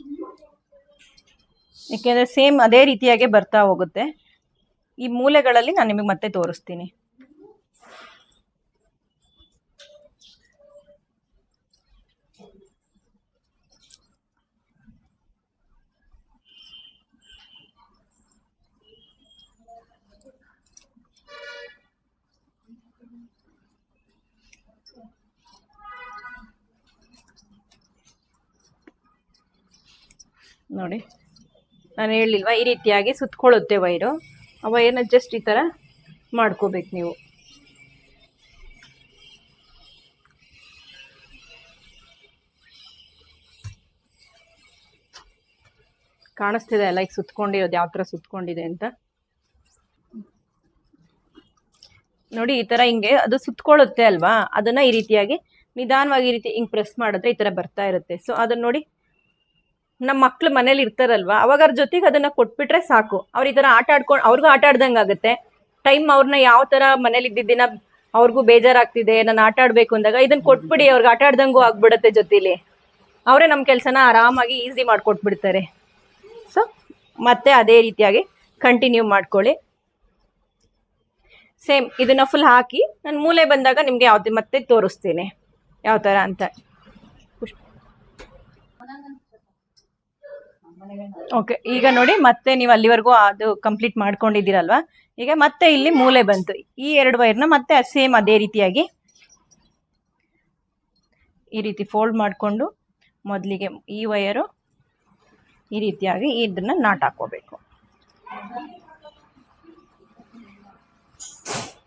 ಏಕೆಂದರೆ ಸೇಮ್ ಅದೇ ರೀತಿಯಾಗೆ ಬರ್ತಾ ಹೋಗುತ್ತೆ. ಈ ಮೂಲೆಗಳಲ್ಲಿ ನಾನು ನಿಮಗೆ ಮತ್ತೆ ತೋರಿಸ್ತೀನಿ. ನೋಡಿ. ನಾನು ಹೇಳಿಲ್ವಾ, ಈ ರೀತಿಯಾಗಿ ಸುತ್ಕೊಳ್ಳುತ್ತೆ ವೈರು. ಆ ವೈರ್ನ ಜಸ್ಟ್ ಈ ಥರ ಮಾಡ್ಕೋಬೇಕು ನೀವು. ಕಾಣಿಸ್ತಿದೆ ಅಲ್ಲ, ಈಗ ಸುತ್ಕೊಂಡಿರೋದು ಯಾವ ಥರ ಸುತ್ಕೊಂಡಿದೆ ಅಂತ. ನೋಡಿ, ಈ ತರ ಹಿಂಗೆ, ಅದು ಸುತ್ಕೊಳ್ಳುತ್ತೆ ಅಲ್ವಾ? ಅದನ್ನ ಈ ರೀತಿಯಾಗಿ ನಿಧಾನವಾಗಿ ಈ ರೀತಿ ಹಿಂಗೆ ಪ್ರೆಸ್ ಮಾಡಿದ್ರೆ ಈ ಥರ ಬರ್ತಾ ಇರುತ್ತೆ. ಸೊ ಅದನ್ನ ನೋಡಿ ನಮ್ಮ ಮಕ್ಳು ಮನೇಲಿ ಇರ್ತಾರಲ್ವಾ, ಅವಾಗ ಅವ್ರ ಜೊತೆಗೆ ಅದನ್ನ ಕೊಟ್ಬಿಟ್ರೆ ಸಾಕು. ಅವ್ರ ಈ ತರ ಆಟ ಆಡ್ಕೊಂಡು, ಅವ್ರಿಗೂ ಆಟ ಆಗುತ್ತೆ ಟೈಮ್ ಅವ್ರನ್ನ ಯಾವ ತರ ಮನೇಲಿ ಇದ್ದಿದ್ದಿನ ಅವ್ರಿಗೂ ಬೇಜಾರಾಗ್ತಿದೆ, ನಾನು ಆಟ ಆಡ್ಬೇಕು ಅಂದಾಗ ಇದನ್ನ ಕೊಟ್ಬಿಡಿ, ಅವ್ರಿಗೆ ಆಟ ಆಡ್ದಂಗೂ ಆಗ್ಬಿಡತ್ತೆ ಜೊತೆಲಿ. ಅವರೇ ನಮ್ಮ ಕೆಲಸನ ಆರಾಮಾಗಿ ಈಸಿ ಮಾಡ್ಕೊಟ್ಬಿಡ್ತಾರೆ. ಸೊ ಮತ್ತೆ ಅದೇ ರೀತಿಯಾಗಿ ಕಂಟಿನ್ಯೂ ಮಾಡ್ಕೊಳ್ಳಿ. ಸೇಮ್ ಇದನ್ನ ಫುಲ್ ಹಾಕಿ, ನಾನು ಮೂಲೆ ಬಂದಾಗ ನಿಮಗೆ ಯಾವ್ದು ಮತ್ತೆ ತೋರಿಸ್ತೀನಿ. ಯಾವ ಥರ ಅಂತ. ಓಕೆ ಈಗ ನೋಡಿ ಮತ್ತೆ ನೀವು ಅಲ್ಲಿವರೆಗೂ ಅದು ಕಂಪ್ಲೀಟ್ ಮಾಡ್ಕೊಂಡಿದ್ದೀರಲ್ವಾ? ಈಗ ಮತ್ತೆ ಇಲ್ಲಿ ಮೂಲೆ ಬಂತು. ಈ ಎರಡು ವೈರ್ನ ಮತ್ತೆ ಸೇಮ್ ಅದೇ ರೀತಿಯಾಗಿ ಈ ರೀತಿ ಫೋಲ್ಡ್ ಮಾಡಿಕೊಂಡು ಮೊದಲಿಗೆ ಈ ವೈಯರು ಈ ರೀತಿಯಾಗಿ ಇದನ್ನ ನಾಟ್ ಹಾಕೋಬೇಕು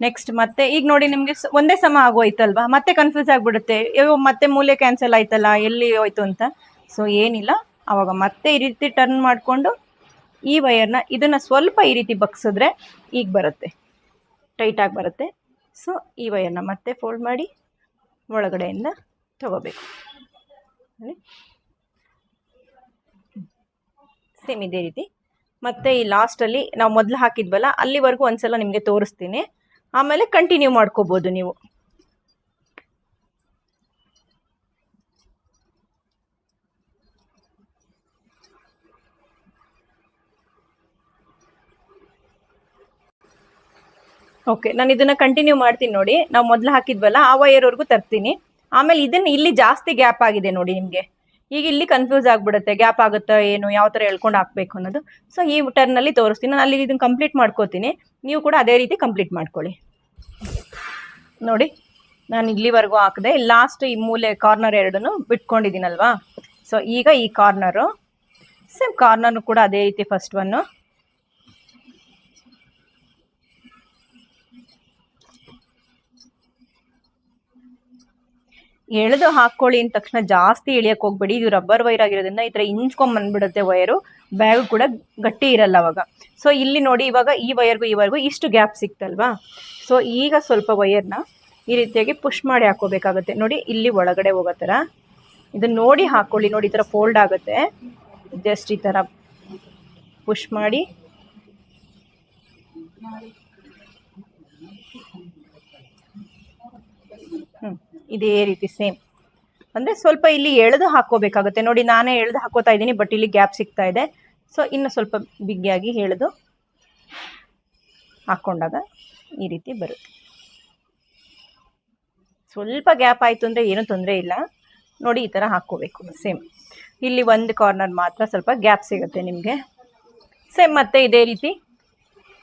ನೆಕ್ಸ್ಟ್ ಮತ್ತೆ ಈಗ ನೋಡಿ ನಿಮಗೆ ಒಂದೇ ಸಮ ಆಗೋಯ್ತಲ್ವಾ? ಮತ್ತೆ ಕನ್ಫ್ಯೂಸ್ ಆಗ್ಬಿಡುತ್ತೆ. ಮತ್ತೆ ಮೂಲೆ ಕ್ಯಾನ್ಸಲ್ ಆಯ್ತಲ್ಲ, ಎಲ್ಲಿ ಹೋಯ್ತು ಅಂತ? ಸೊ ಏನಿಲ್ಲ. ಅವಾಗ ಮತ್ತೆ ಈ ರೀತಿ ಟರ್ನ್ ಮಾಡಿಕೊಂಡು ಈ ವಯರ್ನ ಇದನ್ನು ಸ್ವಲ್ಪ ಈ ರೀತಿ ಬಗ್ಸಿದ್ರೆ ಈಗ ಬರುತ್ತೆ. ಟೈಟಾಗಿ ಬರುತ್ತೆ. ಸೊ ಈ ವಯರ್ನ ಮತ್ತೆ ಫೋಲ್ಡ್ ಮಾಡಿ ಒಳಗಡೆಯಿಂದ ತಗೋಬೇಕು. ಸೇಮ್ ಇದೇ ರೀತಿ. ಮತ್ತೆ ಈ ಲಾಸ್ಟಲ್ಲಿ ನಾವು ಮೊದಲು ಹಾಕಿದ್ವಲ್ಲ, ಅಲ್ಲಿವರೆಗೂ ಒಂದ್ಸಲ ನಿಮಗೆ ತೋರಿಸ್ತೀನಿ. ಆಮೇಲೆ ಕಂಟಿನ್ಯೂ ಮಾಡ್ಕೋಬೋದು ನೀವು. ಓಕೆ ನಾನು ಇದನ್ನ ಕಂಟಿನ್ಯೂ ಮಾಡ್ತೀನಿ ನೋಡಿ. ನಾವು ಮೊದಲು ಹಾಕಿದ್ವಲ್ಲ, ಆ ವಯರ್ವರೆಗೂ ತರ್ತೀನಿ. ಆಮೇಲೆ ಇದನ್ನ ಇಲ್ಲಿ ಜಾಸ್ತಿ ಗ್ಯಾಪ್ ಆಗಿದೆ ನೋಡಿ ನಿಮಗೆ. ಈಗ ಇಲ್ಲಿ ಕನ್ಫ್ಯೂಸ್ ಆಗ್ಬಿಡುತ್ತೆ ಗ್ಯಾಪ್ ಆಗುತ್ತಾ ಏನು, ಯಾವ ಥರ ಹೇಳ್ಕೊಂಡು ಹಾಕ್ಬೇಕು ಅನ್ನೋದು. ಸೊ ಈ ಟರ್ನಲ್ಲಿ ತೋರಿಸ್ತೀನಿ. ನಾನು ಅಲ್ಲಿ ಇದನ್ನ ಕಂಪ್ಲೀಟ್ ಮಾಡ್ಕೋತೀನಿ. ನೀವು ಕೂಡ ಅದೇ ರೀತಿ ಕಂಪ್ಲೀಟ್ ಮಾಡ್ಕೊಳ್ಳಿ. ನೋಡಿ, ನಾನು ಇಲ್ಲಿವರೆಗೂ ಹಾಕಿದೆ. ಲಾಸ್ಟ್ ಈ ಮೂಲೆ ಕಾರ್ನರ್ ಎರಡನ್ನು ಬಿಟ್ಕೊಂಡಿದ್ದೀನಲ್ವಾ? ಸೊ ಈಗ ಈ ಕಾರ್ನರು ಸೇಮ್ ಕಾರ್ನರ್ನು ಕೂಡ ಅದೇ ರೀತಿ ಫಸ್ಟ್ ಒನ್ನು ಎಳೆದು ಹಾಕೊಳ್ಳಿ ಅಂದ ತಕ್ಷಣ ಜಾಸ್ತಿ ಎಳಿಯಕ್ಕೆ ಹೋಗ್ಬೇಡಿ. ಇದು ರಬ್ಬರ್ ವೈರ್ ಆಗಿರೋದ್ರಿಂದ ಈ ಥರ ಇಂಚ್ಕೊಂಡ್ ಬಂದ್ಬಿಡುತ್ತೆ ವೈರು. ಬ್ಯಾಗ್ ಕೂಡ ಗಟ್ಟಿ ಇರಲ್ಲ ಅವಾಗ. ಸೊ ಇಲ್ಲಿ ನೋಡಿ ಇವಾಗ ಈ ವೈರ್ಗೂ ಈ ವೈರ್ಗೂ ಇಷ್ಟು ಗ್ಯಾಪ್ ಸಿಕ್ತಲ್ವಾ? ಸೊ ಈಗ ಸ್ವಲ್ಪ ವೈರ್ನ ಈ ರೀತಿಯಾಗಿ ಪುಷ್ ಮಾಡಿ ಹಾಕೋಬೇಕಾಗುತ್ತೆ ನೋಡಿ, ಇಲ್ಲಿ ಒಳಗಡೆ ಹೋಗೋ ಥರ ಇದನ್ನ ನೋಡಿ ಹಾಕೊಳ್ಳಿ. ನೋಡಿ, ಈ ಥರ ಫೋಲ್ಡ್ ಆಗುತ್ತೆ. ಜಸ್ಟ್ ಈ ಥರ ಪುಷ್ ಮಾಡಿ ಹ್ಮ್ ಇದೇ ರೀತಿ ಸೇಮ್ ಅಂದ್ರೆ ಸ್ವಲ್ಪ ಇಲ್ಲಿ ಎಳೆದು ಹಾಕೋಬೇಕಾಗುತ್ತೆ ನೋಡಿ ನಾನೇ ಎಳೆದು ಹಾಕೋತಾ ಇದ್ದೀನಿ ಬಟ್ ಇಲ್ಲಿ ಗ್ಯಾಪ್ ಸಿಗ್ತಾ ಇದೆ. ಸೊ ಇನ್ನು ಸ್ವಲ್ಪ ಬಿಗಿಯಾಗಿ ಎಳೆದು ಹಾಕೊಂಡಾಗ ಈ ರೀತಿ ಬರುತ್ತೆ. ಸ್ವಲ್ಪ ಗ್ಯಾಪ್ ಆಯಿತು ಅಂದರೆ ಏನೂ ತೊಂದರೆ ಇಲ್ಲ. ನೋಡಿ ಈ ಥರ ಹಾಕ್ಕೋಬೇಕು. ಸೇಮ್ ಇಲ್ಲಿ ಒಂದು ಕಾರ್ನರ್ ಮಾತ್ರ ಸ್ವಲ್ಪ ಗ್ಯಾಪ್ ಸಿಗುತ್ತೆ ನಿಮಗೆ. ಸೇಮ್ ಮತ್ತೆ ಇದೇ ರೀತಿ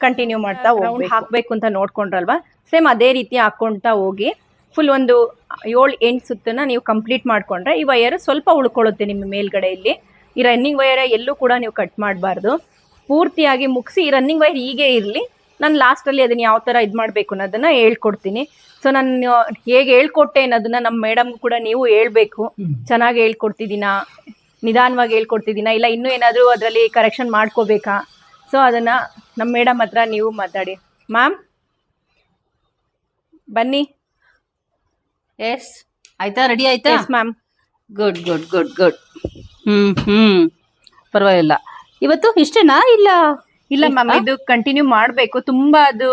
ಕಂಟಿನ್ಯೂ ಮಾಡ್ತಾ ಹೋಗಿ ಹಾಕಬೇಕು ಅಂತ ನೋಡ್ಕೊಂಡ್ರಲ್ವಾ? ಸೇಮ್ ಅದೇ ರೀತಿ ಹಾಕ್ಕೊಳ್ತಾ ಹೋಗಿ ಫುಲ್ ಒಂದು ಏಳು ಎಂಟು ಸುತ್ತನ್ನ ನೀವು ಕಂಪ್ಲೀಟ್ ಮಾಡಿಕೊಂಡ್ರೆ ಈ ವೈಯರ್ ಸ್ವಲ್ಪ ಉಳ್ಕೊಳ್ಳುತ್ತೆ ನಿಮ್ಮ ಮೇಲ್ಗಡೆ ಇಲ್ಲಿ ಈ ರನ್ನಿಂಗ್ ವೈಯರ್ ಎಲ್ಲೂ ಕೂಡ ನೀವು ಕಟ್ ಮಾಡಬಾರ್ದು. ಪೂರ್ತಿಯಾಗಿ ಮುಗಿಸಿ ಈ ರನ್ನಿಂಗ್ ವೈರ್ ಹೀಗೆ ಇರಲಿ. ನಾನು ಲಾಸ್ಟಲ್ಲಿ ಅದನ್ನು ಯಾವ ಥರ ಇದು ಮಾಡಬೇಕು ಅನ್ನೋದನ್ನ ಹೇಳ್ಕೊಡ್ತೀನಿ. ಸೊ ನಾನು ಹೇಗೆ ಹೇಳ್ಕೊಟ್ಟೆ ಅನ್ನೋದನ್ನು ನಮ್ಮ ಮೇಡಮ್ ಕೂಡ ನೀವು ಹೇಳ್ಬೇಕು. ಚೆನ್ನಾಗಿ ಹೇಳ್ಕೊಡ್ತಿದ್ದೀನಾ? ನಿಧಾನವಾಗಿ ಹೇಳ್ಕೊಡ್ತಿದ್ದೀನಾ? ಇಲ್ಲ ಇನ್ನೂ ಏನಾದರೂ ಅದರಲ್ಲಿ ಕರೆಕ್ಷನ್ ಮಾಡ್ಕೋಬೇಕಾ? ಸೊ ಅದನ್ನ ನಮ್ಮ ಮೇಡಮ್ ಹತ್ರ ನೀವು ಮಾತಾಡಿ. ಮ್ಯಾಮ್ ಬನ್ನಿ. ಎಸ್ ಆಯ್ತಾ? ರೆಡಿ ಆಯ್ತಾ? Ma'am good good good good hmm hmm. ಪರವಾಗಿಲ್ಲ. ಇವತ್ತು ಇಷ್ಟೇನಾ? ಇಲ್ಲ? ಇಲ್ಲ ಮ್ಯಾಮ್ ಇದು ಕಂಟಿನ್ಯೂ ಮಾಡಬೇಕು. ತುಂಬಾ ಅದು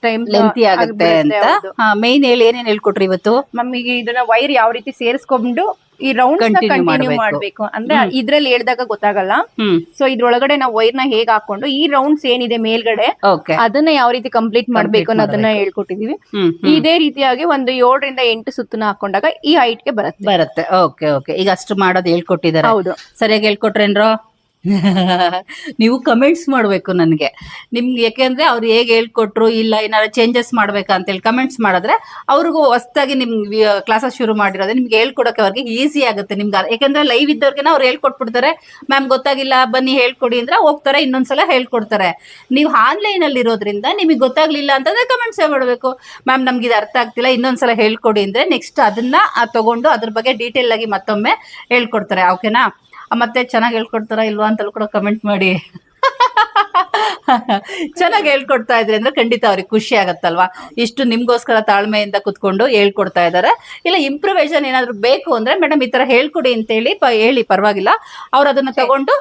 ಟೈಮ್ ಲೆಂತಿ ಆಗುತ್ತೆ ಅಂತ. ಮೇನ್ ಹೇಳಿ ಏನೇನ್ ಹೇಳ್ಕೊಟ್ರಿ ಇವತ್ತು? ಮ್ಯಾಮ್ ಈಗ ಇದನ್ನ ವೈರ್ ಯಾವ ರೀತಿ ಸೇರಿಸ್ಕೊಂಡು ಈ ರೌಂಡ್ Continue ಕಂಟಿನ್ಯೂ ಮಾಡ್ಬೇಕು. ಮಾಡ್ಬೇಕು. ಅಂದ್ರೆ ಇದ್ರಲ್ಲಿ ಹೇಳ್ದಾಗ ಗೊತ್ತಾಗಲ್ಲ. ಹ್ಮ್. ಸೊ ಇದ್ರೊಳಗಡೆ ನಾವು ವೈರ್ನ ಹೇಗ್ ಹಾಕೊಂಡು ಈ ರೌಂಡ್ಸ್ ಏನಿದೆ ಮೇಲ್ಗಡೆ ಓಕೆ ಅದನ್ನ ಯಾವ ರೀತಿ ಕಂಪ್ಲೀಟ್ ಮಾಡ್ಬೇಕು ಅನ್ನೋದನ್ನ. ಹೇಳ್ಕೊಟ್ಟಿದೀವಿ. ಹ್ಮ್. ಇದೇ ರೀತಿಯಾಗಿ ಒಂದು ಏಳರಿಂದ ಎಂಟು ಸುತ್ತನ ಹಾಕೊಂಡಾಗ ಈ ಹೈಟ್ಗೆ ಬರುತ್ತೆ. ಬರುತ್ತೆ. ಓಕೆ ಓಕೆ ಈಗ ಅಷ್ಟು ಮಾಡೋದು ಹೇಳ್ಕೊಟ್ಟಿದ್ದಾರೆ. ಹೌದು. ಸರಿಯಾಗಿ ಹೇಳ್ಕೊಟ್ರೇನ್ರೋ? ನೀವು ಕಮೆಂಟ್ಸ್ ಮಾಡಬೇಕು ನನಗೆ. ನಿಮ್ಗೆ ಯಾಕೆಂದ್ರೆ ಅವ್ರು ಹೇಗೆ ಹೇಳ್ಕೊಟ್ರು, ಇಲ್ಲ ಏನಾದ್ರು ಚೇಂಜಸ್ ಮಾಡ್ಬೇಕಾ ಅಂತೇಳಿ ಕಮೆಂಟ್ಸ್ ಮಾಡಿದ್ರೆ ಅವ್ರಿಗೂ ಹೊಸ್ತಾಗಿ ನಿಮ್ಗೆ ಕ್ಲಾಸಸ್ ಶುರು ಮಾಡಿರೋದು ನಿಮ್ಗೆ ಹೇಳ್ಕೊಡಕ್ಕೆ ಅವ್ರಿಗೆ ಈಸಿ ಆಗುತ್ತೆ ನಿಮ್ಗೆ. ಯಾಕಂದ್ರೆ ಲೈವ್ ಇದ್ದವ್ರಿಗೆ ಅವ್ರು ಹೇಳ್ಕೊಟ್ಬಿಡ್ತಾರೆ. ಮ್ಯಾಮ್ ಗೊತ್ತಾಗಿಲ್ಲ, ಬನ್ನಿ ಹೇಳ್ಕೊಡಿ ಅಂದ್ರೆ ಹೋಗ್ತಾರೆ, ಇನ್ನೊಂದ್ಸಲ ಹೇಳ್ಕೊಡ್ತಾರೆ. ನೀವು ಆನ್ಲೈನ್ ಅಲ್ಲಿ ಇರೋದ್ರಿಂದ ನಿಮಗೆ ಗೊತ್ತಾಗ್ಲಿಲ್ಲ ಅಂತಂದ್ರೆ ಕಮೆಂಟ್ಸ್ ಮಾಡಬೇಕು. ಮ್ಯಾಮ್ ನಮ್ಗೆ ಇದು ಅರ್ಥ ಆಗ್ತಿಲ್ಲ, ಇನ್ನೊಂದ್ಸಲ ಹೇಳ್ಕೊಡಿ ಅಂದ್ರೆ ನೆಕ್ಸ್ಟ್ ಅದನ್ನ ತಗೊಂಡು ಅದ್ರ ಬಗ್ಗೆ ಡೀಟೇಲ್ ಆಗಿ ಮತ್ತೊಮ್ಮೆ ಹೇಳ್ಕೊಡ್ತಾರೆ. ಓಕೆನಾ ಮತ್ತೆ ಚೆನ್ನಾಗಿ ಹೇಳ್ಕೊಡ್ತಾರಾ ಇಲ್ವಾ ಅಂತ ಕೂಡ ಕಮೆಂಟ್ ಮಾಡಿ. ಚೆನ್ನಾಗಿ ಹೇಳ್ಕೊಡ್ತಾ ಇದ್ರೆ ಅಂದ್ರೆ ಖಂಡಿತ ಅವ್ರಿಗೆ ಖುಷಿ ಆಗತ್ತಲ್ವಾ? ಇಷ್ಟು ನಿಮ್ಗೋಸ್ಕರ ತಾಳ್ಮೆಯಿಂದ ಕುತ್ಕೊಂಡು ಹೇಳ್ಕೊಡ್ತಾ ಇದ್ದಾರೆ ಇಲ್ಲ ಇಂಪ್ರೂವೇಷನ್ ಏನಾದ್ರು ಬೇಕು ಅಂದ್ರೆ ಮೇಡಮ್ ಈ ತರ ಹೇಳ್ಕೊಡಿ ಅಂತ ಹೇಳಿ ಹೇಳಿ ಪರವಾಗಿಲ್ಲ. ಅವ್ರು ಅದನ್ನ ತಗೊಂಡು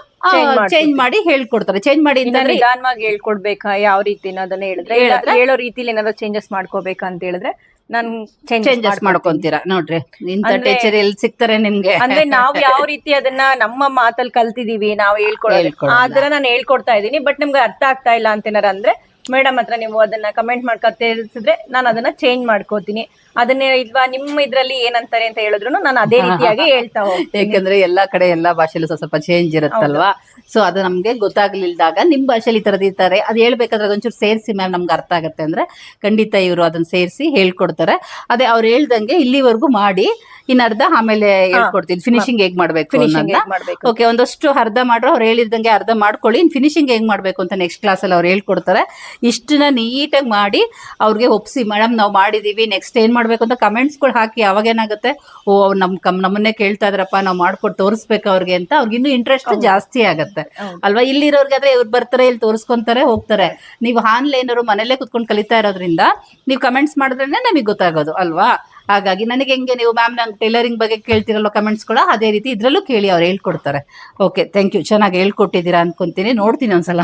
ಚೇಂಜ್ ಮಾಡಿ ಹೇಳ್ಕೊಡ್ತಾರೆ. ಚೇಂಜ್ ಮಾಡಿ ನಿಧಾನವಾಗಿ ಹೇಳ್ಕೊಡ್ಬೇಕಾ? ಯಾವ ರೀತಿ ಅದನ್ನ ಹೇಳಿದ್ರೆ? ಹೇಳಿದ್ರೆ? ಹೇಳೋ ರೀತಿಲಿ ಏನಾದ್ರು ಚೇಂಜಸ್ ಮಾಡ್ಕೋಬೇಕಾ ಅಂತ ಹೇಳಿದ್ರೆ ನಾನು ಚೇಂಜಸ್ ಮಾಡ್ಕೊಂತೀರಾ? ನೋಡ್ರಿ ಇಂಥ ಅಂದ್ರೆ- ಟೀಚರ್ ಎಲ್ಲಿ ಸಿಗ್ತಾರೆ ನಿಮ್ಗೆ? ಅಂದ್ರೆ ನಾವ್ ಯಾವ ರೀತಿ ಅದನ್ನ ನಮ್ಮ ಮಾತಲ್ಲಿ ಕಲ್ತಿದೀವಿ ನಾವು ಹೇಳ್ಕೊಡೋದು? ಹೇಳ್ಕೊಡೋದು. ಆತರ ನಾನು ಹೇಳ್ಕೊಡ್ತಾ ಇದೀನಿ ಬಟ್ ನಿಮ್ಗೆ ಅರ್ಥ ಆಗ್ತಾ ಇಲ್ಲ ಅಂತ ಏನಾರ ಅಂದ್ರೆ ಮೇಡಮ್ ಹತ್ರ ನೀವು ಅದನ್ನ ಕಮೆಂಟ್ ಮಾಡ್ಕೊ ತಿಳಿಸಿದ್ರೆ ನಾನು ಅದನ್ನ ಚೇಂಜ್ ಮಾಡ್ಕೋತೀನಿ. ಅದನ್ನ ಇಲ್ವಾ, ನಿಮ್ಮ ಇದ್ರಲ್ಲಿ ಏನಂತಾರೆ ಅಂತ ಹೇಳಿದ್ರು ನಾನು ಅದೇ ರೀತಿಯಾಗಿ ಹೇಳ್ತಾ ಹೋಗ್ತೀನಿ. ಯಾಕಂದ್ರೆ ಎಲ್ಲಾ ಕಡೆ ಎಲ್ಲಾ ಭಾಷೆಲೂ ಸ್ವಲ್ಪ ಚೇಂಜ್ ಇರುತ್ತಲ್ವಾ? ಸೊ ಅದು ನಮ್ಗೆ ಗೊತ್ತಾಗ್ಲಿಲ್ದಾಗ ನಿಮ್ ಭಾಷೆಲಿ ಈ ತರದ್ ಇರ್ತಾರೆ. ಅದ್ ಹೇಳ್ಬೇಕಾದ್ರೆ ಅದೊಂಚೂರು ಸೇರಿಸಿ ಮ್ಯಾಮ್ ನಮ್ಗೆ ಅರ್ಥ ಆಗುತ್ತೆ ಅಂದ್ರೆ ಖಂಡಿತ ಇವರು ಅದನ್ನ ಸೇರಿಸಿ ಹೇಳ್ಕೊಡ್ತಾರೆ. ಅದೇ ಅವ್ರು ಹೇಳ್ದಂಗೆ ಇಲ್ಲಿವರೆಗೂ ಮಾಡಿ ಇನ್ನ ಅರ್ಧ ಆಮೇಲೆ ಹೇಳ್ಕೊಡ್ತೀನಿ. ಫಿನಿಶಿಂಗ್ ಹೇಗ್ ಮಾಡ್ಬೇಕು ಫಿನಿಶಿಂಗ್ ಮಾಡ್ಬೇಕು? ಓಕೆ ಒಂದಷ್ಟು ಅರ್ಧ ಮಾಡ್ರೆ ಅವ್ರು ಹೇಳಿದಂಗೆ ಅರ್ಧ ಮಾಡ್ಕೊಳ್ಳಿ. ಇನ್ ಫಿನಿಶಿಂಗ್ ಹೆಂಗ್ ಮಾಡ್ಬೇಕು ಅಂತ ನೆಕ್ಸ್ಟ್ ಕ್ಲಾಸ್ ಅಲ್ಲಿ ಅವ್ರು ಹೇಳ್ಕೊಡ್ತಾರೆ. ಇಷ್ಟನ್ನ ನೀಟಾಗಿ ಮಾಡಿ ಅವ್ರಿಗೆ ಒಪ್ಸಿ ಮೇಡಮ್ ನಾವು ಮಾಡಿದೀವಿ ನೆಕ್ಸ್ಟ್ ಏನ್ ಮಾಡ್ಬೇಕು ಅಂತ ಕಮೆಂಟ್ಸ್ಗಳು ಹಾಕಿ ಅವಾಗ ಏನಾಗುತ್ತೆ? ಓ ಅವ್ರು ನಮ್ ಕಮ್ ನಮ್ಮನ್ನೇ ಕೇಳ್ತಾ ಇದ್ರಪ್ಪ ನಾವು ಮಾಡ್ಕೊಟ್ಟು ತೋರಿಸ್ಬೇಕು ಅವ್ರಿಗೆ ಅಂತ ಅವ್ರಿಗೆ ಇನ್ನೂ ಇಂಟ್ರೆಸ್ಟ್ ಜಾಸ್ತಿ ಆಗತ್ತೆ. ಇಲ್ಲಿ ಅಲ್ವಾ? ಇಲ್ಲಿರೋರ್ಗಾದ್ರೆ ಇವ್ರು ಬರ್ತಾರೆ ಇಲ್ಲಿ ತೋರಿಸ್ಕೊಂತಾರೆ ಹೋಗ್ತಾರೆ. ನೀವು ಆನ್ಲೈನ್ ಅವರು ಮನೇಲೆ ಕುತ್ಕೊಂಡು ಕಲಿತಾ ಇರೋದ್ರಿಂದ ನೀವು ಕಮೆಂಟ್ಸ್ ಮಾಡಿದ್ರೆ ನಮಗೆ ಗೊತ್ತಾಗೋದು ಅಲ್ವಾ? ಹಾಗಾಗಿ ನನಗೆ ಹೆಂಗೆ ನೀವು ಮ್ಯಾಮ್ ನಂಗೆ ಟೈಲರಿಂಗ್ ಬಗ್ಗೆ ಕೇಳ್ತಿರಲ್ಲ ಕಮೆಂಟ್ಸ್ ಕೂಡ ಅದೇ ರೀತಿ ಇದ್ರಲ್ಲೂ ಕೇಳಿ ಅವ್ರು ಹೇಳ್ಕೊಡ್ತಾರೆ. ಓಕೆ ಥ್ಯಾಂಕ್ ಯು ಚೆನ್ನಾಗಿ ಹೇಳ್ಕೊಟ್ಟಿದ್ದೀರಾ ಅನ್ಕೊಂತೀನಿ ನೋಡ್ತೀನಿ ಒಂದ್ಸಲ.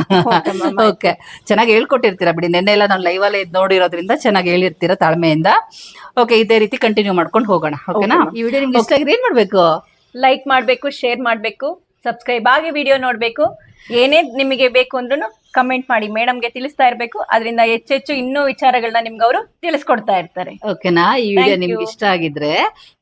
ಓಕೆ ಚೆನ್ನಾಗಿ ಹೇಳ್ಕೊಟ್ಟಿರ್ತೀರಾ ಬಿಡಿ ನೆನ್ನೆ ಎಲ್ಲ ನಾನು ಲೈವ್ ಅಲ್ಲೇ ಇದ್ ನೋಡಿರೋದ್ರಿಂದ ಚೆನ್ನಾಗಿ ಹೇಳಿರ್ತೀರಾ ತಾಳ್ಮೆಯಿಂದ. ಓಕೆ ಇದೇ ರೀತಿ ಕಂಟಿನ್ಯೂ ಮಾಡ್ಕೊಂಡು ಹೋಗೋಣ. ಓಕೆನಾ ಈ ವಿಡಿಯೋ ನಿಮ್ಗೆ ಇಷ್ಟ ಆಗಿದ್ರೆ ಏನ್ ಮಾಡ್ಬೇಕು? ಲೈಕ್ ಮಾಡಬೇಕು ಶೇರ್ ಮಾಡಬೇಕು ಸಬ್ಸ್ಕ್ರೈಬ್ ಆಗಿ ವಿಡಿಯೋ ನೋಡ್ಬೇಕು. ಏನೇ ನಿಮಗೆ ಬೇಕು ಅಂದ್ರೂ ಕಮೆಂಟ್ ಮಾಡಿ. ಮೇಡಮ್ಗೆ ತಿಳಿಸ್ತಾ ಇರಬೇಕು. ಅದರಿಂದ ಹೆಚ್ಚೆಚ್ಚು ಇನ್ನೂ ವಿಚಾರಗಳನ್ನ ನಿಮ್ಗೆ ಅವರು ತಿಳಿಸ್ಕೊಡ್ತಾ ಇರ್ತಾರೆ. ಓಕೆನಾ ಈ ವಿಡಿಯೋ ನಿಮ್ಗೆ ಇಷ್ಟ ಆಗಿದ್ರೆ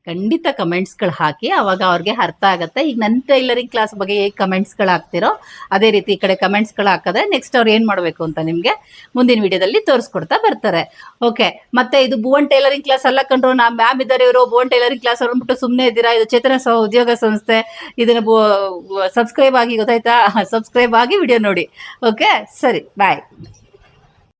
ಖಂಡಿತ ಕಮೆಂಟ್ಸ್ಗಳು ಹಾಕಿ. ಅವಾಗ ಅವ್ರಿಗೆ ಅರ್ಥ ಆಗುತ್ತೆ. ಈಗ ನನ್ನ ಟೈಲರಿಂಗ್ ಕ್ಲಾಸ್ ಬಗ್ಗೆ ಹೇಗೆ ಕಮೆಂಟ್ಸ್ಗಳು ಹಾಕ್ತಿರೋ ಅದೇ ರೀತಿ ಈ ಕಡೆ ಕಮೆಂಟ್ಸ್ಗಳು ಹಾಕಿದ್ರೆ ನೆಕ್ಸ್ಟ್ ಅವ್ರು ಏನ್ ಮಾಡ್ಬೇಕು ಅಂತ ನಿಮ್ಗೆ ಮುಂದಿನ ವಿಡಿಯೋದಲ್ಲಿ ತೋರಿಸ್ಕೊಡ್ತಾ ಬರ್ತಾರೆ. ಓಕೆ ಮತ್ತೆ ಇದು ಭುವನ್ ಟೈಲರಿಂಗ್ ಕ್ಲಾಸ್ ಅಲ್ಲ ಕಂಡ್ರು ನಾ ಮ್ಯಾಮ್ ಇದ್ದಾರೆ ಇವರು ಭುವನ್ ಟೈಲರಿಂಗ್ ಕ್ಲಾಸ್ ಅವ್ರು ಅಂದ್ಬಿಟ್ಟು ಸುಮ್ಮನೆ ಇದ್ದೀರಾ? ಇದು ಚೇತನ ಸ್ವ ಉದ್ಯೋಗ ಸಂಸ್ಥೆ. ಇದನ್ನ ಸಬ್ಸ್ಕ್ರೈಬ್ ಆಗಿ ಗೊತ್ತಾಯ್ತಾ? ಸಬ್ಸ್ಕ್ರೈಬ್ ಆಗಿ ವಿಡಿಯೋ ನೋಡಿ. ಓಕೆ ಸರಿ ಬಾಯ್